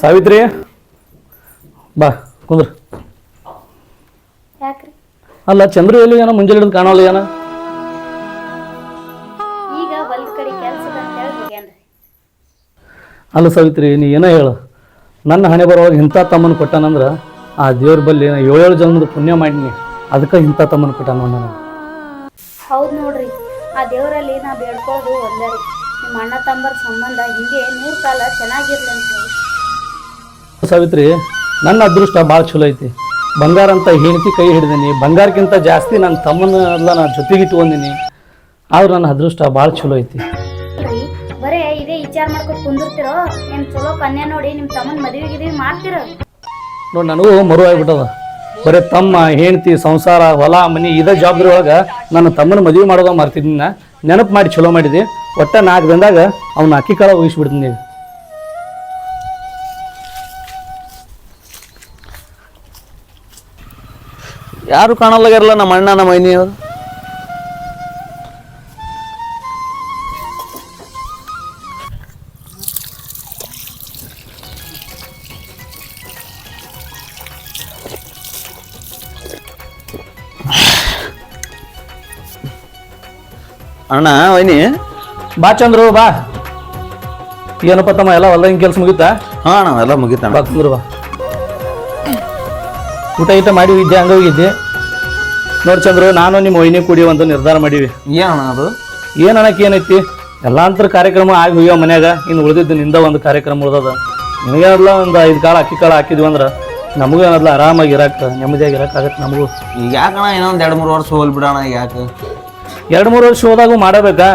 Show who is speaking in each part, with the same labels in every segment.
Speaker 1: ಸಾವಿತ್ರಿ ಬಾ ಕುಂದ್ರ.
Speaker 2: ಯಾಕ್ರಿ?
Speaker 1: ಅಲ್ಲ ಚಂದ್ರು ಎಲ್ಲಿ ಏನೋ ಮುಂಜಾನೆ ಹಿಡಿದು ಕಾಣೋಲ್ಲ ಏನ
Speaker 2: ಈಗ ಹೊಲ್ದ ಕಡೆ ಕೆಲ್ಸದ ಅಂತ ಹೇಳಿ ಹೋಗ್ಯಾನ್ರಿ.
Speaker 1: ಅಲ್ಲ ಸಾವಿತ್ರಿ ನೀ ಏನೋ ಹೇಳು? ನನ್ನ ಹಣೆ ಬರೋವಾಗ ಇಂಥ ತಮ್ಮನ ಕೊಟ್ಟಾನಂದ್ರೆ ಆ ದೇವ್ರ ಬಲ್ಲಿ ನಾ ಏಳೇಳು ಜನ್ಮದ ಪುಣ್ಯ ಮಾಡಿನಿ. ಅದಕ್ಕೆ ಇಂಥ ತಮ್ಮನ ಕೊಟ್ಟಾನ ಹೌದು
Speaker 2: ಹೌದ್ ನೋಡ್ರಿ ಆ ದೇವರಲ್ಲಿ ನಾ ಬೇಡ್ಕೊಳ್ಳೋದು ಒಂದೇ ರೀ. ನಿಮ್ಮ ಅಣ್ಣ ತಮ್ಮರ ಸಂಬಂಧ ಹಿಂಗೆ ನೂರು ಕಾಲ ಚೆನ್ನಾಗಿರ್ಲಿ ಅಂತ ಹೇಳಿ.
Speaker 1: ಸಾವಿತ್ರಿ ನನ್ನ ಅದೃಷ್ಟ ಭಾಳ ಚಲೋ ಐತಿ. ಬಂಗಾರ ಅಂತ ಹೆಂಡತಿ ಕೈ ಹಿಡಿದೀನಿ. ಬಂಗಾರಕ್ಕಿಂತ ಜಾಸ್ತಿ ನನ್ನ ತಮ್ಮನ ಎಲ್ಲ ನಾನು ಜೊತೆಗೆ ಇಟ್ಕೊಂಡಿನಿ. ಆದ್ರೆ ನನ್ನ ಅದೃಷ್ಟ ಭಾಳ ಚಲೋ ಐತಿ.
Speaker 2: ಬರೇ ಇದೇ ವಿಚಾರ ಮಾಡ್ಕೊಂಡು ಕುಂದಿರ್ತಿರೋ? ಚಲೋ ಕನ್ಯಾ ನೋಡಿ ತಮ್ಮನ ಮದುವೆ ಗಿದ್ವಿ ಮಾಡ್ತಿರೋ?
Speaker 1: ನೋಡಿ ನನಗೂ ಮರು ಆಗ್ಬಿಟ್ಟದ. ಬರೀ ತಮ್ಮ ಹೆಂಡತಿ ಸಂಸಾರ ಹೊಲ ಮನಿ ಇದೇ ಜವಾಬ್ದಾರಿ ಒಳಗೆ ನನ್ನ ತಮ್ಮನ ಮದುವೆ ಮಾಡೋದ ಮಾಡ್ತಿದ್ದೀನಿ ನೆನಪು ಮಾಡಿ ಚಲೋ ಮಾಡಿದೆ. ಒಟ್ಟ ನಾಲ್ಕು ದಿನದಾಗ ಅವ್ನ ಅಕ್ಕಿ ಕಾಳ ಉಗಿಸ್ಬಿಡ್ತೀನಿ
Speaker 3: ಯಾರು ಕಾಣಲ್ಲಾಗ್ಯಾರಲ್ಲ ನಮ್ಮ ಅಣ್ಣ ನಮ್ಮ ಮೈನಿ ಅವ್ರು? ಅಣ್ಣ ವೈನಿ?
Speaker 1: ಬಾ ಚಂದ್ರು ಬಾ. ಏನಪ್ಪ ತಮ್ಮ ಎಲ್ಲ ಹೊಲ್ದಂಗೆ ಕೆಲಸ ಮುಗಿತಾ?
Speaker 3: ಹಾ ಅಣ್ಣ ಎಲ್ಲ ಮುಗಿತಾ
Speaker 1: ಬಾ ಚಂದ್ರು ಬಾ. ಊಟ ಗೀಟ ಮಾಡಿ ಇದ್ದೆ ಹಂಗ ಹೋಗಿದ್ದೆ? ನೋಡಿ ಚಂದ್ರು ನಾನು ನಿಮ್ಮ ವೈನಿ ಕುಡಿಯೋ ಒಂದು ನಿರ್ಧಾರ ಮಾಡೀವಿ.
Speaker 3: ಏನಣ್ಣ ಅದು?
Speaker 1: ಏನ್ ಅನ್ನಕ್ಕೆ ಏನೈತಿ? ಎಲ್ಲಾಂತರ ಕಾರ್ಯಕ್ರಮ ಆಗಿ ಹೋಗ್ಯಾವ ಮನ್ಯಾಗ ಇನ್ನು ಉಳಿದಿದ್ದು ನಿಂದ ಒಂದು ಕಾರ್ಯಕ್ರಮ ಉಳ್ದದ. ನಿನಗೇನಲ್ಲ ಒಂದು ಐದು ಕಾಳು ಅಕ್ಕಿ ಕಾಳು ಹಾಕಿದ್ವಿ ಅಂದ್ರೆ ನಮಗೂ ಏನಲ್ಲ ಆರಾಮಾಗಿ ಇರಕ್ಕೆ ನೆಮ್ಮದಿಯಾಗಿ ಇರಕ್ಕಾಗತ್ತೆ ನಮಗೂ.
Speaker 3: ಈಗ ಯಾಕಣ್ಣ ಇನ್ನೊಂದು ಎರಡು ಮೂರು ವರ್ಷ ಹೋಲ್ ಬಿಡೋಣ ಯಾಕೆ?
Speaker 1: ಎರಡು ಮೂರು ವರ್ಷ ಹೋದಾಗೂ ಮಾಡಬೇಕಾ?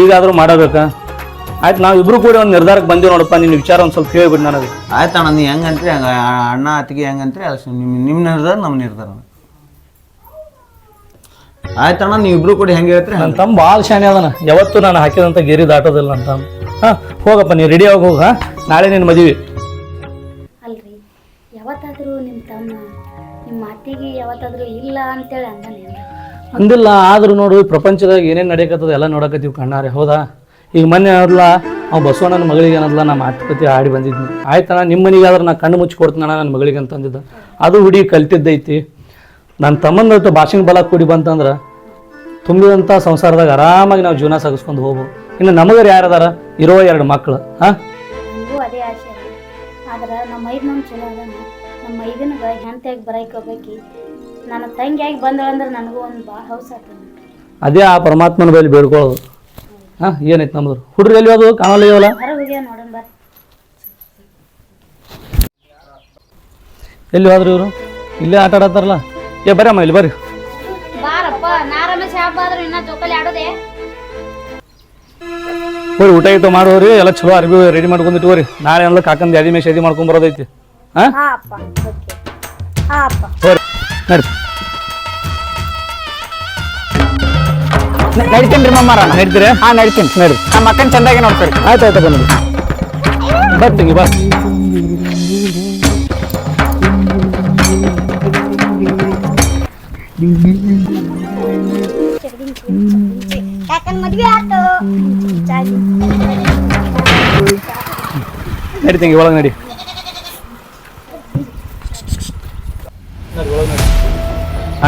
Speaker 1: ಈಗಾದರೂ ಮಾಡಬೇಕಾ? ಆಯ್ತು ನಾವು ಇಬ್ರು ಕೂಡ ಒಂದು ನಿರ್ಧಾರಕ್ಕೆ ಬಂದೀವಿ ನೋಡಪ್ಪ ನಿನ್ನ ವಿಚಾರ ಒಂದು ಸ್ವಲ್ಪ ಹೇಳ್ಬಿಟ್ಟು ನನಗೆ.
Speaker 3: ಆಯ್ತು ಅಣ್ಣ ನೀ ಹೆಂಗಂತ್ರಿ ಹಂಗ ಅಣ್ಣ ಅತ್ತಿಗೆ ಹೆಂಗಂತ್ರಿ ಅದು ನಿಮ್ಮ ನಿಮ್ಮ ನಿರ್ಧಾರ ನಮ್ಮ ನಿರ್ಧಾರ. ಆಯ್ತಣ್ಣ ನೀವು ಇಬ್ರು ಕೂಡ ಹೆಂಗೆ ಹೇಳ್ತೀರಿ?
Speaker 1: ನನ್ನ ತಮ್ಮ ಭಾಳ ಶಾನೆ ಅದನ. ಯಾವತ್ತೂ ನಾನು ಹಾಕಿದಂಥ ಗೆರಿ ದಾಟೋದಿಲ್ಲ ನನ್ನ ತಮ್ಮ. ಹಾಂ ಹೋಗಪ್ಪ ನೀ ರೆಡಿ ಆಗಿ ಹೋಗ ನಾಳೆ ನಿನ್ನ ಮದುವೆ.
Speaker 2: ಅಲ್ರಿ ಯಾವತ್ತಾದರೂ ನಿಮ್ಮ ತಮ್ಮ ನಿಮ್ಮ ಅತ್ತಿಗೆ ಯಾವತ್ತಾದರೂ ಇಲ್ಲ ಅಂತೇಳಿ ಅಂದಾನೇನ್ರಿ
Speaker 1: ಅಂದಿಲ್ಲ ಆದರೂ ನೋಡು ಪ್ರಪಂಚದಾಗ ಏನೇನು ನಡೆಯಕತ್ತದ ಎಲ್ಲ ನೋಡಕತ್ತೀವಿ ಕಣ್ಣಾರೆ ಹೌದಾ? ಈಗ ಮೊನ್ನೆ ಅನ್ನೋದ್ಲ ಅವ್ನು ಬಸವಣ್ಣನ ಮಗಳಿಗೆ ಅನ್ನೋದ್ಲ ನಮ್ಮ ಮಾತುಕತೆ ಆಡಿ ಬಂದಿದ್ನಿ. ಆಯ್ತಣ್ಣ ನಿಮ್ಮ ಮನೆಗೆ ಆದ್ರೆ ನಾ ಕಣ್ಣು ಮುಚ್ಚಿ ಕೊಡ್ತೀನಣ್ಣ ನನ್ನ ಮಗಳಿಗೆ ಅಂತ ಅಂದಿದ್ದ. ಅದು ಹುಡುಗಿ ಕಲ್ತಿದ್ದೈತಿ. ನನ್ನ ತಮ್ಮಂದ ಭಾಷಿನ ಬಲ ಕೂಡಿ ಬಂತಂದ್ರೆ ತುಂಬಿದಂಥ ಸಂಸಾರದಾಗ ಆರಾಮಾಗಿ ನಾವು ಜೀವನ ಸಾಗಿಸ್ಕೊಂಡು ಹೋಗ್ಬೋದು ಇನ್ನು ನಮಗರು ಯಾರದಾರ? ಇರೋ ಎರಡು ಮಕ್ಕಳು ಹಾಂ
Speaker 2: ಅದೇ ಆಸೆ ಆದ್ರೆ ನಮ್ಮ ಚಲೋ ಅದ ನಮ್ಮ ಬರೈಕೋಬೇಕಿ ನನ್ನ ತಂಗಿಯಾಗಿ ಬಂದಳಂದ್ರೆ ನನಗೂ ಒಂದು ಭಾಳ ಹೌಸ್ ಆಗ್ತದೆ
Speaker 1: ಅದೇ ಆ ಪರಮಾತ್ಮನ ಬಳಿ ಬೇಡ್ಕೊಳ್ಳೋದು ಹಾಂ ಏನೈತೆ ನಮ್ದು ಹುಡ್ರಿ ಎಲ್ಲಿ ಅದು ಕಾಣಲ್ಲ ಇವಲ್ಲ ಎಲ್ಲಿ ಹೋದ್ರಿ ಇವರು? ಇಲ್ಲೇ ಆಟ ಆಡತ್ತಾರಲ್ಲ? ಏ ಅಮ್ಮ ಇಲ್ಲಿ ಬರ್ರಿ. ಹೋರಿ ಊಟ ಗೀಟ ಮಾಡೋರಿ ಎಲ್ಲ ಚಲೋ ಅರ್ಬಿ ರೆಡಿ ಮಾಡ್ಕೊಂಡು ಇಟ್ಕೋರಿ ನಾಳೆ ಎಲ್ಲ ಕಾಕಂದು ಎದಿ ಮೇಲೆ ಶೇದಿ ಮಾಡ್ಕೊಂಡ್ ಬರೋದೈತಿ. ಹಾಂ? ಹೋರಿ ನಡಿ
Speaker 4: ನಡಿತೀನಿ ರೀ ಮಮ್ಮಾರ
Speaker 1: ನಡೀತೀರಿ?
Speaker 4: ಹಾ ನಡಿತೀನಿ.
Speaker 1: ನಡಿ.
Speaker 4: ನಮ್ಮ ಅಕ್ಕನ ಚೆಂದಾಗಿ ನೋಡ್ತೀರಿ.
Speaker 1: ಆಯ್ತು ಆಯ್ತು ಬನ್ನಿ ಬರ್ತೀನಿ ಬಾ ನಡಿತೀನಿ ಒಳಗೆ ನಡಿ.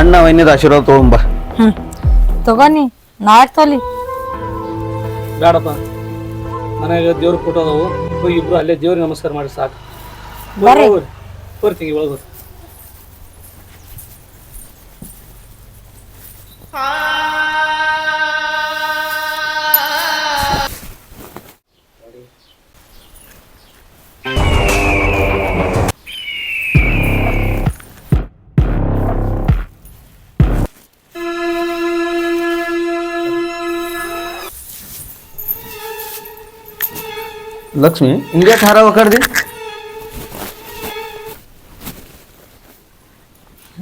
Speaker 3: ಅಣ್ಣ ವೈನ್ಯದ ಆಶೀರ್ವಾದ ತಗೊಂಬ
Speaker 5: ಹ್ಮ್. ತಗೋನಿ. ನಾಳೆ ತೊಲಿ
Speaker 1: ಬೇಡಪ್ಪ. ಮನೆಗೆ ದೇವ್ರ ಫೋಟೋ ಅದಾವು. ಹೋಗಿ ಇಬ್ರು ಅಲ್ಲೇ ದೇವ್ರಿಗೆ ನಮಸ್ಕಾರ ಮಾಡಿ ಸಾಕು.
Speaker 5: ಬರ್ರಿ.
Speaker 1: ಬರ್ತೀನಿ ಒಳಗೆ
Speaker 3: ಲಕ್ಷ್ಮಿ ಹಿಂಗೆ ಹಾರ ಕಡ್ದಿ?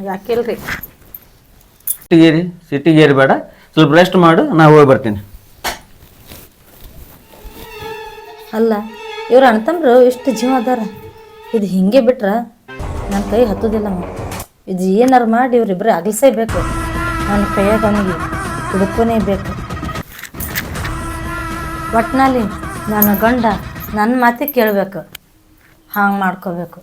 Speaker 5: ಯಾಕಿಲ್ರಿ
Speaker 3: ಸಿಟಿಗೇರಿ ಸಿಟಿಗೇರಿ ಬೇಡ. ಸ್ವಲ್ಪ ರೆಸ್ಟ್ ಮಾಡು ನಾ ಹೋಗಿ ಬರ್ತೀನಿ.
Speaker 5: ಅಲ್ಲ ಇವ್ರ ಅಣ್ತಂಬ್ರು ಇಷ್ಟು ಜೀವ ಅದಾರ. ಇದು ಹಿಂಗೆ ಬಿಟ್ರ ನನ್ನ ಕೈ ಹತ್ತೋದಿಲ್ಲ ಇದು ಏನಾರು ಮಾಡಿ ಇವ್ರಿಬ್ರು ಅಗಲಿಸೇಬೇಕು ನನ್ನ ಕೈಯಾಗ ಅವನಿಗೆ ಹುಡುಕನೇ ಬೇಕು. ಒಟ್ನಲ್ಲಿ ನನ್ನ ಗಂಡ ನನ್ನ ಮಾತೆ ಕೇಳಬೇಕು. ಹಂಗೆ ಮಾಡ್ಕೋಬೇಕು.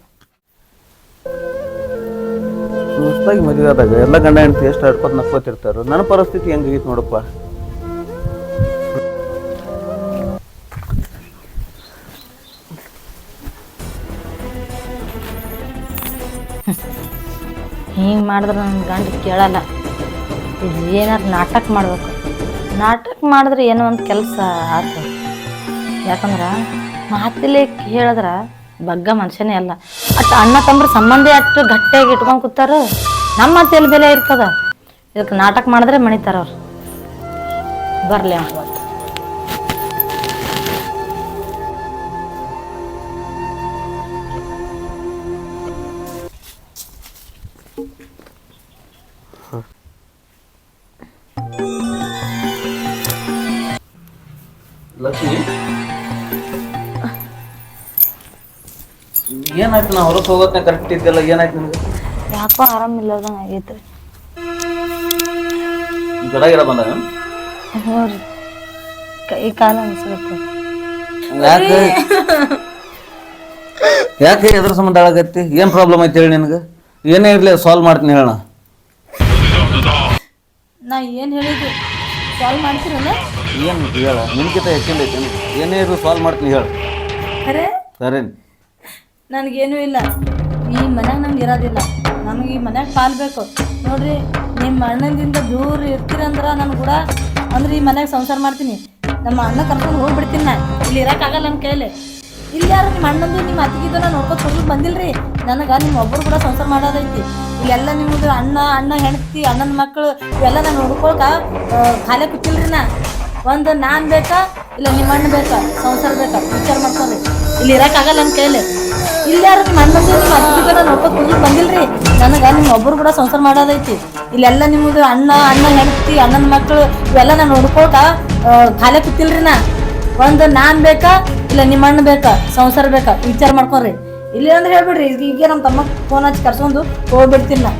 Speaker 3: ಹೊಸ್ದಾಗಿ ಮದುವೆ ಆದಾಗ ಎಲ್ಲ ಗಂಡ ಹೆಂಡತಿ ಎಷ್ಟು ಆಡ್ಕೊತ ನಕ್ಕೋತಿರ್ತಾರ ನನ್ನ ಪರಿಸ್ಥಿತಿ ಹೆಂಗಾಗಿತ್ತು ನೋಡಪ್ಪ.
Speaker 5: ಹಿಂಗೆ ಮಾಡಿದ್ರೆ ನನ್ನ ಗಂಡ ಕೇಳಲ್ಲ. ಇದು ಏನಾರು ನಾಟಕ ಮಾಡ್ಬೇಕು. ನಾಟಕ ಮಾಡಿದ್ರೆ ಏನೋ ಒಂದು ಕೆಲಸ ಆಗ್ತದೆ. ಯಾಕಂದ್ರೆ ಮಾತಿಲೆ ಹೇಳಿದ್ರ ಬಗ್ಗ ಮನುಷ್ಯನೇ ಅಲ್ಲ. ಅಟ್ ಅಣ್ಣ ತಮ್ಮ ಸಂಬಂಧ ಅಷ್ಟು ಗಟ್ಟಿಯಾಗಿ ಇಟ್ಕೊಂಡ್ ಕೂತಾರ, ನಮ್ಮ ಮಾತೆಲ್ಲಿ ಬೆಲೆ ಇರ್ತದ. ಇದಕ್ಕೆ ನಾಟಕ ಮಾಡಿದ್ರೆ ಮಣಿತಾರ ಅವ್ರು. ಬರಲಿ ಅಂತ
Speaker 3: ಲಕ್ಷ್ಮಿ? ಏನಾಯ್ತು? ನಾ ಹೊರಗೆ ಹೋಗೋಕೆ ಕರೆಕ್ಟ್ ಇದ್ದಿಲ್ಲ. ಏನಾಯ್ತು ನಿಮಗೆ
Speaker 5: ಯಾಕೋ ಆರಾಮಿಲ್ಲದಂಗೆ ಆಗೈತ್ರಿ.
Speaker 3: ಜ್ವರ ಗಿಡ ಬಂದಾಗ
Speaker 5: ಹ್ಞೂ ರೀ. ಕೈ ಕಾಲು ಅನಿಸ್ಬೇಕು
Speaker 3: ಯಾಕೆ? ಯಾಕೆ ಎದ್ರ ಸಂಬಂಧ ಆಗತ್ತಿ ಏನು ಪ್ರಾಬ್ಲಮ್ ಐತೆ ಹೇಳಿ ನಿನಗೆ? ಏನೇ ಇರಲಿ ಸಾಲ್ವ್ ಮಾಡ್ತೀನಿ ಹೇಳೋಣ
Speaker 5: ನಾ ಏನು ಹೇಳಿದ್ದು? ಸಾಲ್ವ್ ಮಾಡ್ತೀರಲ್ಲ
Speaker 3: ಏನು ಹೇಳ? ನಿನ್ಕಿಂತ ಹೆಚ್ಚಿಂದ ಐತೆ ಏನೇ ಇರಲಿ ಸಾಲ್ವ್ ಮಾಡ್ತೀನಿ ಹೇಳು.
Speaker 5: ಖರೆ
Speaker 3: ಸರಿ
Speaker 5: ನನಗೇನೂ ಇಲ್ಲ. ಈ ಮನ್ಯಾಗ ನಮ್ಗೆ ಇರೋದಿಲ್ಲ. ನಮಗೆ ಈ ಮನ್ಯಾಗ ಪಾಲು ಬೇಕು. ನೋಡ್ರಿ, ನಿಮ್ಮ ಅಣ್ಣನಿಂದ ದೂರ ಇರ್ತೀರಂದ್ರೆ ನಾನು ಕೂಡ ಅಂದ್ರೆ ಈ ಮನ್ಯಾಗ ಸಂಸಾರ ಮಾಡ್ತೀನಿ. ನಮ್ಮ ಅಣ್ಣ ಕರ್ಕೊಂಡು ಹೋಗ್ಬಿಡ್ತೀನಿ ನಾ. ಇಲ್ಲಿ ಇರೋಕ್ಕಾಗಲ್ಲ ನನ್ನ ಕೈಯಲ್ಲಿ ಇಲ್ಲಿ ಯಾರು ನಿಮ್ಮ ಅಣ್ಣಂದು ನಿಮ್ಮ ಅತ್ತಿಗಿದ್ದು ನಾನು ನೋಡ್ಕೊತ ಬಂದಿಲ್ಲ ರೀ ನನಗೆ ನಿಮ್ಮ ಒಬ್ಬರು ಕೂಡ ಸಂಸಾರ ಮಾಡೋದೈತಿ. ಇಲ್ಲೆಲ್ಲ ನಿಮ್ಮದು ಅಣ್ಣ ಅಣ್ಣ, ಹೆಂಡತಿ, ಅಣ್ಣನ ಮಕ್ಕಳು, ಇವೆಲ್ಲ ನಾನು ನೋಡ್ಕೊಳಕ ಖಾಲಿ ಕೂತಿಲ್ರಿ ನಾ. ಒಂದು ನಾನು ಬೇಕಾ? ಇಲ್ಲ ನಿಮ್ಮ ಅಣ್ಣ ಬೇಕಾ? ಸಂಸಾರ ಬೇಕಾ? ವಿಚಾರ ಮಾಡ್ಕೊಂಡ್ರಿ ಇಲ್ಲಿ ಇರಕ್ಕಾಗಲ್ಲ ಅಂತ ಕೇಳಿ ಇಲ್ಲಿ ಯಾರು ನಿಮ್ಮ ಅನ್ನ ನಿಮ್ಮ ನಾನು ನೋಡ್ಕೊತ ಹೋಗ್ಲಿಕ್ಕೆ ಬಂದಿಲ್ರಿ. ನನಗೆ ನಿಮ್ಮ ಒಬ್ಬರು ಕೂಡ ಸಂಸಾರ ಮಾಡೋದೈತಿ. ಇಲ್ಲೆಲ್ಲ ನಿಮ್ಮದು ಅಣ್ಣ ಅಣ್ಣ, ಹೆಂಡತಿ, ಅಣ್ಣನ ಮಕ್ಕಳು ಇವೆಲ್ಲ ನಾನು ನೋಡ್ಕೋಟ ಖಾಲಿ ಕೂತಿಲ್ರಿ ನಾ. ಒಂದು ನಾನ್ ಬೇಕಾ, ಇಲ್ಲ ನಿಮ್ಮ ಅಣ್ಣ ಬೇಕಾ, ಸಂಸಾರ ಬೇಕಾ? ವಿಚಾರ ಮಾಡ್ಕೊರಿ. ಇಲ್ಲಿ ಅಂದ್ರೆ ಹೇಳ್ಬಿಡ್ರಿ, ಈಗ ನಮ್ಮ ತಮ್ಮ ಫೋನ್ ಹಚ್ಚಿ ಕರ್ಸ್ಕೊಂಡು ಹೋಗ್ಬಿಡ್ತೀನಿ ನಾ.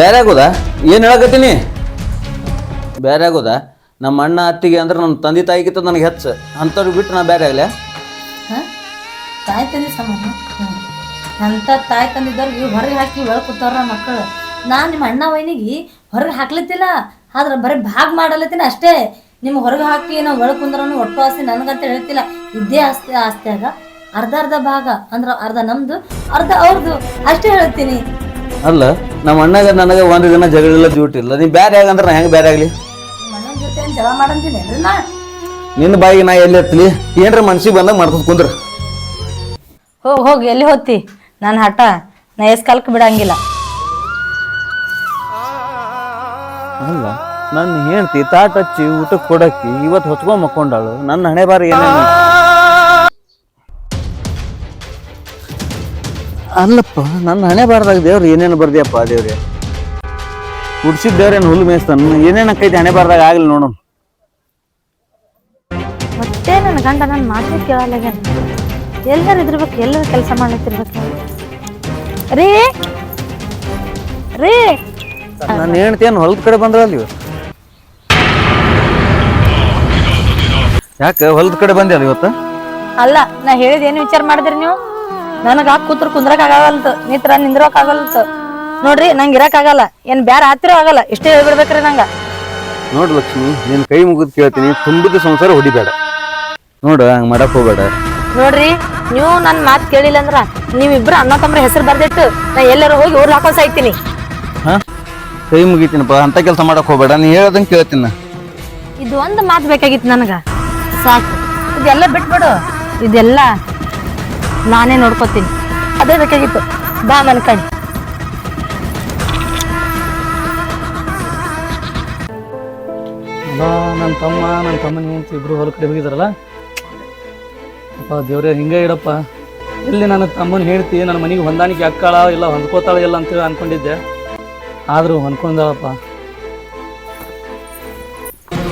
Speaker 3: ಬೇರೆ ಆಗೋದಾ? ಏನು ಹೇಳಕತ್ತೀನಿ? ಬೇರೆ ಆಗೋದಾ? ನಮ್ಮ ಅಣ್ಣ ಅತ್ತಿಗೆ ಅಂದ್ರೆ ನಮ್ಮ ತಂದೆ ತಾಯಿಗಿಂತ ನನಗೆ ಹೆಚ್ಚು. ಅಂಥವ್ರಿಗೆ ಬಿಟ್ಟು ನಾ ಬೇರೆ ಆಗಲೇ?
Speaker 5: ಹಾಂ? ತಾಯಿ ತಂದೆ ಸಮಾನ ಅಂತ ತಾಯಿ ತಂದಿದ್ದವ್ರಿಗೆ ಹೊರಗೆ ಹಾಕಿ ಒಳಗೆ ಕೂತವ್ರ ಮಕ್ಕಳು ನಾನು ನಿಮ್ಮ ಅಣ್ಣ ವೈನಿಗೆ ಹೊರಗೆ ಹಾಕ್ಲತ್ತಿಲ್ಲ. ಆದ್ರೆ ಬರೀ ಭಾಗ ಮಾಡಲತ್ತೀನಿ ಅಷ್ಟೇ. ನಿಮ್ಗೆ ಹೊರಗೆ ಹಾಕಿ ನಾವು ಒಳಗೆ ಕುಂದ್ರೂ ಒಟ್ಟು ಆಸ್ತಿ ನನಗಂತ ಹೇಳ್ತಿಲ್ಲ. ಇದ್ದೇ ಆಸ್ತಿ ಆಸ್ತಿಯಾಗ. ಅರ್ಧ ಅರ್ಧ ಭಾಗ ಅಂದ್ರೆ ಅರ್ಧ ನಮ್ದು ಅರ್ಧ ಅವ್ರದ್ದು ಅಷ್ಟೇ ಹೇಳ್ತೀನಿ.
Speaker 3: ಅಲ್ಲ ನಮ್ಮ ಅಣ್ಣಗ ನನಗೆ ಒಂದು ದಿನ ಜಗಳಿಲ್ಲ ಡ್ಯೂಟಿ ಇಲ್ಲ. ನೀ ಬೇರೆ ಆಗಂದ್ರೆ ನಾ ಹೆಂಗೆ ಬೇರೆ ಆಗಲಿ?
Speaker 5: ನಿಮ್ಮ ಅಣ್ಣನ ಜೊತೆ ಜಗಳ ಮಾಡಂತೀನಿ? ನಾ?
Speaker 3: ನಿನ್ನ ಬಾಯಿಗೆ ನಾ ಎಲ್ಲಿ ಎತ್ತಲಿ ಏನ್ರ ಮನ್ಸಿಗೆ ಬಂದಾಗ ಮಾಡ್ಕೊಂಡು ಕುಂದ್ರ.
Speaker 5: ಹೋಗ್ ಹೋಗಿ ಎಲ್ಲಿ ಹೋಗ್ತಿ? ನನ್ನ ಹಠ. ನಾ ಎಸ್ ಕಾಲಕ್ ಬಿಡಂಗಿಲ್ಲ.
Speaker 3: ಅಲ್ಲ ನನ್ನ ಹೆಂಡ್ತಿ ತಾಟ್ ಹಚ್ಚಿ ಊಟಕ್ಕೆ ಕೊಡಕ್ಕಿ ಇವತ್ತು ಹೊಚ್ಕೊಂಡ್ ಮಕ್ಕೊಂಡಾಳು. ನನ್ನ ಹಣೆ ಬಾರಿ ಏನೇನು ಅಲ್ಲಪ್ಪ ನನ್ನ ಹಣೆ ಬಾರದಾಗ ದೇವ್ರು ಏನೇನು ಬರ್ದಿಯಪ್ಪ ದೇವ್ರೆ ಹುಡ್ಸಿದ ದೇವ್ರೇನು ಹುಲ್ಲು ಮೇಯಿಸ್ತಾನ? ಏನೇನು ಆಕೈತಿ ಹಣೆ ಬಾರದಾಗ ಆಗ್ಲಿ ನೋಡು
Speaker 5: ಮತ್ತೆ ನನ್ನ ಗಂಡ ನನ್ನ ಮಾತು ಕೇಳಲ್ಲಾಗ್ಯಾನ ಎಲ್ಲರೂ ಇದ್ರಬೇಕು ಎಲ್ಲರೂ ಕೆಲಸ ಮಾಡ್ತಿರ್ಬೇಕು ರೀ! ರೀ!
Speaker 3: ನನ್ನ ಹೆಂಡತಿ ಏನು ಹೊಲದ ಕಡೆ ಬಂದ್ರಲ್ಲ ಇವ ಯಾಕೆ ಹೊಲದ ಕಡೆ ಬಂದೆ ಅಲ್ಲ ಇವತ್ತು?
Speaker 5: ಅಲ್ಲ ನಾ ಹೇಳಿದ ಏನು ವಿಚಾರ ಮಾಡಿದ್ರಿ ನೀವು? ನನಗೆ ಹಾಕಿ ಕೂತ್ರ ಕುಂದ್ರಕ್ ಆಗಲ್ತು ನಿತ್ರ ನಿಂದ್ರಕ್ ಆಗಲ್ತು. ನೋಡ್ರಿ ನಂಗೆ ಇರಕ್ ಆಗಲ್ಲ. ಏನ್ ಬ್ಯಾರ ಆತಿರೋ ಆಗಲ್ಲ. ಇಷ್ಟೇ ಹೇಳ್ಬಿಡ್ಬೇಕ್ರಿ ನಂಗ.
Speaker 3: ನೋಡು ಲಕ್ಷ್ಮಿ ನಿನ್ನ ಕೈ ಮುಗಿದು ಕೇಳ್ತೀನಿ ತುಂಬಿದ ಸಂಸಾರ ಹೊಡಿಬೇಡ. ನೋಡು ಹಂಗ್ ಮಾಡಕ್ ಹೋಗ್ಬೇಡ.
Speaker 5: ನೋಡ್ರಿ ನೀವು ನನ್ನ ಮಾತು ಕೇಳಿಲ್ಲ ಅಂದ್ರ ನೀವಿಬ್ರು ಅಣ್ಣ ತಮ್ಮ ಹೆಸರು ಬರ್ದಿಟ್ಟು ನಾ ಎಲ್ಲರೂ ಹೋಗಿ ಊರ್ ಹಾಕೊಂಡ್ ಸಾಯ್ತೀನಿ
Speaker 3: ಹಾ? ಕೈ ಮುಗಿತೀನಪ್ಪ ಅಂತ ಕೆಲಸ ಮಾಡಕ್ ಹೋಗ್ಬೇಡ ನೀ ಹೇಳದಂಗ್ ಕೇಳ್ತೀನಿ ನಾ.
Speaker 5: ಇದು ಒಂದ್ ಮಾತು ಬೇಕಾಗಿತ್ತು ನನಗ. ಸಾಕು. ಇದೆಲ್ಲ ಬಿಟ್ಬಿಡು. ಇದೆಲ್ಲ ನಾನೇ ನೋಡ್ಕೋತೀನಿ. ಅದೇ ಬೇಕಾಗಿತ್ತು. ಬಾ ಮನ್ಕಂಡು
Speaker 1: ಅಲ್ಲ ನನ್ನ ತಮ್ಮ ನನ್ನ ತಮ್ಮನಿ ಅಂತ ಇಬ್ರು ಹೊಲ ಕಡೆ ಹೋಗಿದಾರಲ್ಲ? ಅಪ್ಪ ದೇವ್ರೆ, ಹಿಂಗೆ ಇಡಪ್ಪ. ಎಲ್ಲಿ ನನ್ನ ತಮ್ಮನ ಹೇಳ್ತಿ, ನನ್ನ ಮನೆಗೆ ಹೊಂದಾಣಿಕೆ ಅಕ್ಕಾಳ ಇಲ್ಲ ಹೊಂದ್ಕೋತಾಳ ಇಲ್ಲ ಅಂತೇಳಿ ಅನ್ಕೊಂಡಿದ್ದೆ. ಆದರೂ ಹೊಂದ್ಕೊಂಡಾಳಪ್ಪ.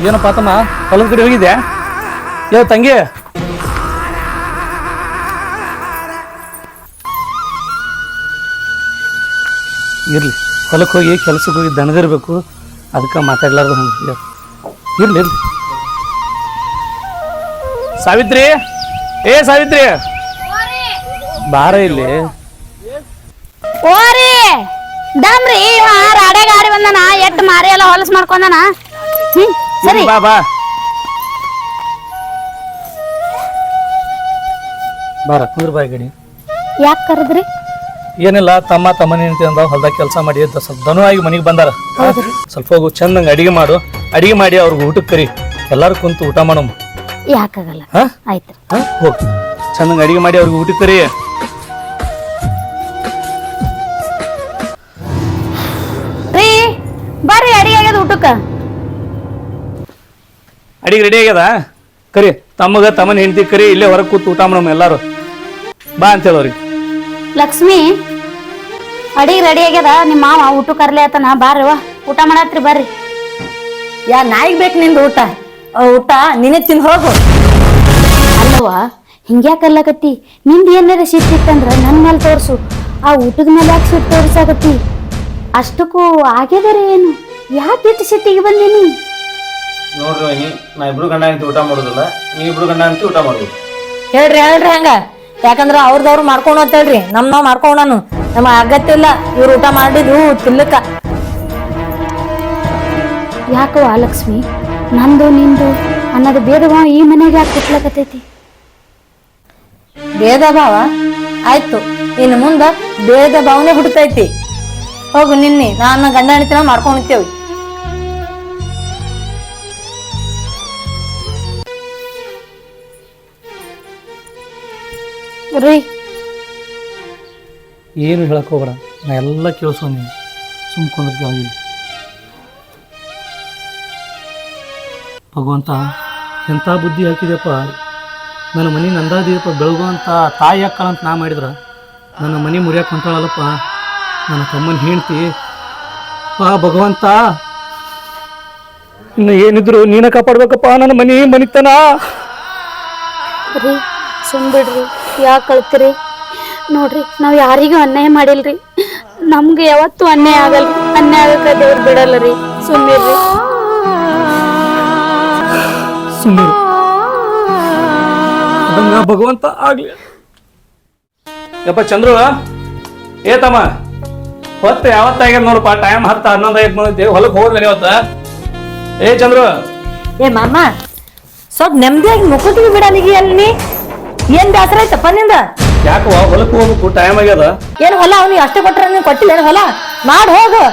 Speaker 1: ಏನಪ್ಪ ತಮ್ಮ, ಹೊಲದ ಕಡೆ ಹೋಗಿದ್ದೆ ಏ ತಂಗಿ. ಇರ್ಲಿ ಹೊಲಕ್ಕೆ ಹೋಗಿ ಕೆಲ್ಸಕ್ಕೆ ಹೋಗಿ ದಣದಿರ್ಬೇಕು ಅದಕ್ಕೆ ಮಾತಾಡ್ಲಾರ್ದು ಇರ್ಲಿ ಇರ್ಲಿ. ಸಾವಿತ್ರಿ. ಏ ಸಾವಿತ್ರಿ. ಬಾರ ಇಲ್ಲಿ.
Speaker 2: ಓರಿ. ದಮ್ರಿ ಇವ ಗಾಡಿ ಆಡಿ ಬಂದಾನ ಎಟ್ ಮಾರಿ ಎಲ್ಲ ಹೊಲಸ್ ಮಾಡ್ಕೊಂಡನ? ಹ್ಮ್ ಸರಿ.
Speaker 1: ಬಾ ಬಾ. ಬಾರ ಕುಂದ್ರ ಬಾಯಿ ಗಡಿ.
Speaker 2: ಯಾಕೆ ಕರೆದ್ರಿ?
Speaker 1: ಏನಿಲ್ಲ ತಮ್ಮ ತಮ್ಮನ ಹೆಂಡತಿ ಅಂದ ಹೊಲ್ದಾಗ ಕೆಲಸ ಮಾಡಿ ಅಂತ ಸ್ವಲ್ಪ ದನುವಾಗಿ ಮನೆಗೆ ಬಂದಾರ. ಸ್ವಲ್ಪ ಹೋಗು ಚಂದಂಗೆ ಅಡಿಗೆ ಮಾಡು. ಅಡಿಗೆ ಮಾಡಿ ಅವ್ರಿಗೆ ಊಟಕ್ಕೆ ಕರಿ. ಎಲ್ಲಾರು ಕುಂತು ಊಟ ಮಾಡಮ್.
Speaker 2: ಯಾಕಾಗಲ್ಲ.
Speaker 1: ಹಾ?
Speaker 2: ಆಯ್ತು.
Speaker 1: ಹಾ? ಹೋಗ್. ಚಂದಂಗೆ ಅಡಿಗೆ ಮಾಡಿ ಅವ್ರಿಗೆ ಊಟಕ್ಕೆ ಕರಿ
Speaker 2: ರೀ ಬರ್ರಿ ಅಡಿಗೆ ಆಗ್ಯದ ಊಟಕ್ಕ.
Speaker 1: ಅಡಿಗೆ ರೆಡಿ ಆಗ್ಯದ? ಕರಿ ತಮ್ಮಗ ತಮ್ಮನ ಹೆಂಡತಿ ಕರಿ ಇಲ್ಲೇ ಹೊರಗೆ ಕೂತು ಊಟ ಮಾಡಮ್ ಎಲ್ಲಾರು. ಬಾ ಅಂತ ಹೇಳೋರಿ.
Speaker 2: ಲಕ್ಷ್ಮಿ ಅಡಿಗೆ ರೆಡಿ ಆಗ್ಯದ? ನಿಮ್ಮ ಮಾವ ಊಟ ಕರ್ಲಿ ಆತನ ವಾ. ಊಟ ಮಾಡತ್ರಿ ಬರ್ರಿ.
Speaker 5: ಯಾ ನಾಯಿಗೆ ಬೇಕು ನಿಂದು ಊಟ? ಊಟ ನಿನ್ನೆ ತಿಂದು ಹೋಗು.
Speaker 2: ಅಲ್ಲವ್ವ ಹಿಂಗ್ಯಾಕಲ್ಲಕತ್ತಿ? ನಿಂದ ಏನಾರ ಸಿಟ್ಟಿತ್ತಂದ್ರ ನನ್ನ ಮೇಲೆ ತೋರ್ಸು. ಆ ಊಟದ ಮೇಲೆ ಯಾಕೆ ಸಿಟ್ಟು ತೋರ್ಸಾಕತ್ತಿ? ಅಷ್ಟಕ್ಕೂ ಆಗ್ಯದರ ಏನು? ಯಾಕೆ ಇಟ್ಟು ಸಿಟ್ಟಿಗೆ ಬಂದೀನಿ
Speaker 3: ನೋಡ್ರಿ ನಾ ಇಬ್ರು ಗಂಡ ಅಂತ ಊಟ ಮಾಡೋದಿಲ್ಲ. ನೀ ಇಬ್ರು ಗಂಡ ಅಂತ ಊಟ
Speaker 5: ಹೇಳ್ರಿ ಹೇಳ್ರಿ ಹಂಗ. ಯಾಕಂದ್ರ ಅವ್ರದವ್ರು ಮಾಡ್ಕೊಂಡು ಅಂತ ಹೇಳ್ರಿ. ನಮ್ ನಾವ್ ಮಾಡ್ಕೊಂಡು ನಮ್ಮ ಅಗತ್ಯ ಇಲ್ಲ ಇವ್ರು ಊಟ ಮಾಡಿದ್ರು ತಿನ್ಲಕ್ಕ.
Speaker 2: ಆ ಲಕ್ಷ್ಮಿ? ನಂದು ನಿಂದು ಅನ್ನೋದು ಭೇದವ ಈ ಮನೆಗೆ ಯಾಕೆ ಕುಟ್ಲಕತ್ತೈತಿ
Speaker 5: ಭೇದ ಭಾವ? ಆಯ್ತು ಇನ್ನು ಮುಂದ ಭೇದ ಭಾವನೆ ಹುಡ್ತೈತಿ ಹೋಗು ನಿನ್ನೆ ನಾನು ಗಂಡ ಹೆಣ್ತಿನ ಮಾಡ್ಕೊಂಡಿರ್ತೇವೆ
Speaker 2: ರೀ
Speaker 1: ಏನು ಹೇಳಕ್ ಹೋಗ್ಬೇಡ ನಾ ಎಲ್ಲ ಕೇಳಿಸೋ ನೀನು ಸುಮ್ ಭಗವಂತ ಎಂಥ ಬುದ್ಧಿ ಹಾಕಿದೆಯಪ್ಪ? ನನ್ನ ಮನೆ ನಂದಾದೀಪ ಬೆಳಗುವಂಥ ತಾಯಿ ಅಕ್ಕಳಂತ ನಾ ಮಾಡಿದ್ರೆ. ನನ್ನ ಮನೆ ಮುರಿಯಕ್ಕೆ ಹೊಂಟಾಳಲ್ಲಪ್ಪ. ನನ್ನ ತಮ್ಮನ ಹೇಳ್ತಿ ಪಾ ಭಗವಂತ, ಇನ್ನು ಏನಿದ್ರು ನೀನ ಕಾಪಾಡ್ಬೇಕಪ್ಪ, ನನ್ನ ಮನೆ ಮನಿತನ.
Speaker 2: ರೀ ಸುಮ್ ಬಿಡ್ರಿ, ಯಾಕೆ ಕಳ್ತೀರಿ? ನೋಡ್ರಿ, ನಾವು ಯಾರಿಗೂ ಅನ್ಯಾಯ ಮಾಡಿಲ್ರಿ. ನಮ್ಗೆ ಯಾವತ್ತೂ ಅನ್ಯಾಯ ಆಗಲ್ಲ ಅನ್ಯಾಯ ಆಗಕ್ಕೆ ದೇವ್ರು ಬಿಡಲ್ಲ ರೀ. ಸುಮ್ಮಿರ್ರಿ
Speaker 1: ಸುಮ್ಮನೆ ಅದಂಗ ಭಗವಂತ ಆಗ್ಲಿ. ಯಪ್ಪ ಚಂದ್ರು ಏ ತಮ್ಮ ಹೊತ್ತು ಯಾವತ್ತಾಗ್ಯದ ನೋಡಪ್ಪ ಟೈಮ್ ಹತ್ತು ಹನ್ನೊಂದು ಐದು ಬಂದೈತಿ ಹೊಲಕ್ಕೆ ಹೋದ್ಮೇಲೆ ಇವತ್ತ. ಏ ಚಂದ್ರು.
Speaker 5: ಏ ಮಾಮ ಸ್ವಲ್ಪ ನೆಮ್ಮದಿಯಾಗಿ ಮುಕ್ಕೋತೀವಿ ಬಿಡ ನಿಗಿ ಅಲ್ಲಿ ಏನ್ ಬೇಸರ ಆಯ್ತಪ್ಪ ನಿಂದ?
Speaker 1: ಯಾಕವ ಹೊಲಕ್ಕೆ ಹೋಗ್ಬೇಕು ಟೈಮ್ ಆಗ್ಯದ?
Speaker 5: ಏನ್ ಹೊಲ ಅವ್ನಿಗೆ ಅಷ್ಟೇ ಕೊಟ್ರ ನೀವು ಕೊಟ್ಟಿಲ್ಲ ಏನ್ ಹೊಲ? ಮಾಡ್ ಹೋಗು.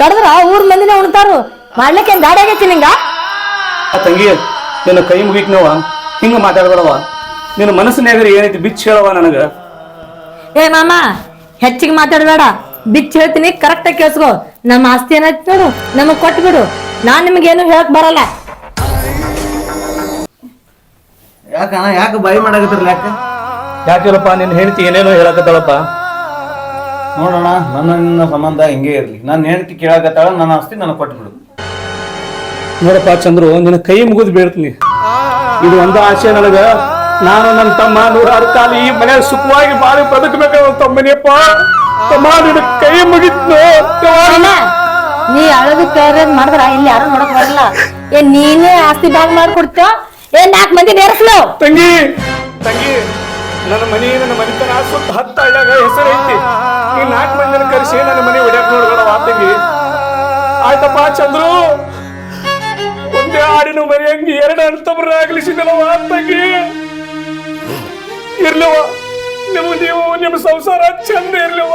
Speaker 5: ಕಡದ್ರ ಊರ್ ಮಂದಿನೇ ಉಣ್ತಾರು. ಮಾಡ್ಲಿಕ್ಕೆ ಏನ್ ಗಾಡಿ ಆಗೈತಿ ನಿಂಗ?
Speaker 1: ಆ ತಂಗಿ ನಿನ್ನ ಕೈ ಮುಗಿಕ್ ನೋವ ಹಿಂಗ ಮಾತಾಡ್ಬಾರವ ನಿನ್ನ ಮನಸ್ಸಿನಾಗ್ರಿ ಏನೈತಿ ಬಿಚ್ಚ ಹೇಳವ ನನಗ?
Speaker 5: ಏ ಮಾಮ ಹೆಚ್ಚಿಗೆ ಮಾತಾಡಬೇಡ. ಬಿಚ್ಚ ಹೇಳ್ತೀನಿ ಕರೆಕ್ಟ್ ಆಗಿ ಕೇಳಿಸ್ಕೋ. ನಮ್ಮ ಆಸ್ತಿ ಏನಾಯ್ತು ನೋಡು ನಮಗ್ ಕೊಟ್ಬಿಡು ನಾನ್ ನಿಮ್ಗೇನು ಹೇಳಕ್ ಬರಲ್ಲ.
Speaker 3: ಯಾಕಣ್ಣ ಯಾಕೆ ಬಾಯಿ ಮಾಡಾಕತ್ತಿರಲ್ಲ ಯಾಕೆ
Speaker 1: ಯಾಕಿಲ್ಲಪ್ಪ ನಿನ್ನ ಹೆಂಡತಿ ಏನೇನೋ ಹೇಳಕತ್ತಾಳಪ್ಪ.
Speaker 3: ನೋಡೋಣ ನನ್ನ ನಿನ್ನ ಸಂಬಂಧ ಹಿಂಗೆ ಇರಲಿ. ನನ್ನ ಹೆಂಡತಿ ಕೇಳಾಕತ್ತಾಳ ನನ್ನ ಆಸ್ತಿ ನನಗೆ ಕೊಟ್ಬಿಡು
Speaker 1: ನೋಡಪ್ಪ ಚಂದ್ರು ನಿನ್ನ ಕೈ ಮುಗಿದು ಬೀಳ್ತೀನಿ. ಇದು ಒಂದು ಆಸೆ ನನಗ. ನಾನು ನನ್ನ ತಮ್ಮ ನೂರಾರು ಕಾಲ ಈ ಮನೆ ಸುಖವಾಗಿ ಬಾಳಿ ಬದುಕಬೇಕು ತಮ್ಮನಿಯಪ್ಪ. ತಮ್ಮ ನಿನ್ನ ಕೈ ಮುಗಿದ್ನು
Speaker 5: ನೀ ಅಳದು ಕೇಳದ್ ಮಾಡಿದ್ರ ಇಲ್ಲಿ ಯಾರು ನೋಡಕ್ ಬರಲ್ಲ. ಏ ನೀನೇ ಆಸ್ತಿ ಭಾಗ ಮಾಡ್ಕೊಡ್ತ ಏ ನಾಲ್ಕು ಮಂದಿ ನೇರಸ್ಲು.
Speaker 1: ತಂಗಿ ತಂಗಿ ನನ್ನ ಮನೆ ನನ್ನ ಮನೆತನ ಸುತ್ತ ಹತ್ತ ಹಳ್ಳಾಗ ಹೆಸರು ಐತಿ. ಈ ನಾಲ್ಕು ಮಂದಿನ ಕರೆಸಿ ನನ್ನ ಮನೆ ಹೊಡ್ಯಾಕ ನೋಡ್ಬೇಡ ಆ ತಂಗಿ? ಆಯ್ತಪ್ಪ ಚಂದ್ರು. ಒಂದೇ ಆಡಿನ ಮರಿ ಹಂಗೆ ಎರಡು ಅಣ್ತಮ್ರ ಆಗ್ಲಿಸಿದನವ ಆ ತಂಗಿ ಇರ್ಲವ ನಿಮ್ಮ ನೀವು, ನಿಮ್ಮ ಸಂಸಾರ ಚಂದ ಇರ್ಲವ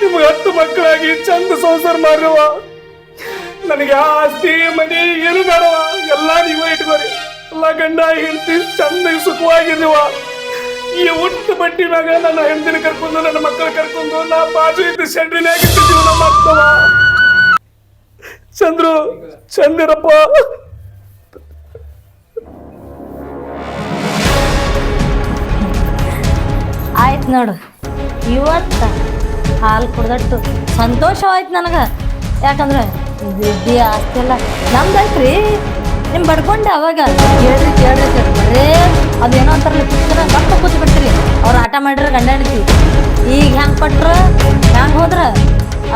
Speaker 1: ನಿಮ್ಗೆ ಹತ್ತು ಮಕ್ಕಳಾಗಿ ಚಂದ ಸಂಸಾರ ಮಾಡ್ಲವ ನನಗೆ ಆಸ್ತಿ, ಮನೆ ಏನು ಬೇಡವ ಎಲ್ಲ ನೀವೇ ಇಟ್ಕೋರಿ ಎಲ್ಲ ಗಂಡ, ಹೆಂಡತಿ ಚಂದ ಸುಖವಾಗಿರ್ಲಿವ ಈ ಒಟ್ಟು ಬಟ್ಟಿ ಮ್ಯಾಗ ನನ್ನ ಹೆಂಡತಿನ ಕರ್ಕೊಂಡು, ನನ್ನ ಮಕ್ಕಳ ಕರ್ಕೊಂಡು ನಾ ಬಾಜು ಇದ್ದ ಶೆಡ್ರಿನಾಗ ಜೀವನ ಮಾಡ್ತವ ಚಂದ್ರು, ಚಂದಿರಪ್ಪ.
Speaker 5: ಆಯ್ತು ನೋಡು. ಇವತ್ತು ಹಾಲು ಕುಡ್ದಟ್ಟು ಸಂತೋಷವಾಯ್ತು ನನಗೆ. ಯಾಕಂದ್ರೆ ದುಡ್ಡಿ ಆಸ್ತಿ ಎಲ್ಲ ನಮ್ದಾಯ್ತು ರೀ ನಿಮ್ಮ ಬಡ್ಕೊಂಡೆ ಅವಾಗ ಕೇಳ್ರಿ ಕೇಳ್ರಿ ಬರೇ ಅದೇನೋ ಅಂತಾರಲ್ಲ ಪಿಕ್ಚರ್ ಮತ್ತೆ ಕೂತ್ ಬಿಡ್ತೀರಿ. ಅವ್ರು ಆಟ ಮಾಡಿರ ಗಂಡ ಹೆಂಡ್ತಿ. ಈಗ ಹೆಂಗ್ ಕೊಟ್ರೆ ಹೆಂಗೆ ಹೋದ್ರೆ?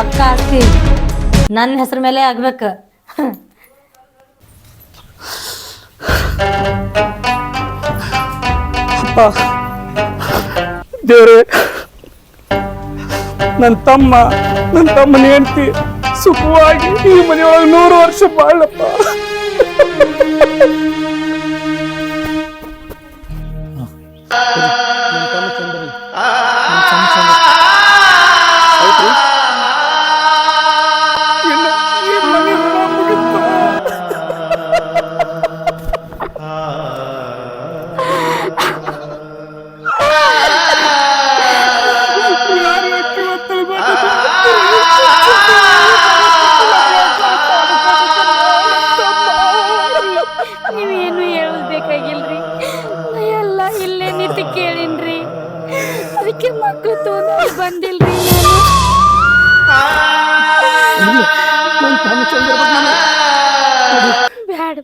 Speaker 5: ಅಕ್ಕ ಆಸ್ತಿ. ನನ್ನ ಹೆಸರು ಮೇಲೆ ಆಗ್ಬೇಕು.
Speaker 1: ದೇವ್ರೆ. ನನ್ನ ತಮ್ಮ ನನ್ನ ತಮ್ಮನ ಹೆಂಡತಿ ಸುಖವಾಗಿ ಈ ಮನೆಯೊಳಗೆ ನೂರು ವರ್ಷ ಬಾಳಪ್ಪ.
Speaker 2: ಮಕ್ಕಳು ತೊಗೊಂಡು ಬಂದಿಲ್ರಿ ಬ್ಯಾಡ.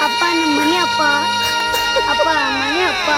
Speaker 2: ಅಪ್ಪ ನಿಮ್ಮ ಮನೆ ಅಪ್ಪ. ಅಪ್ಪ ಮನೆ ಅಪ್ಪ.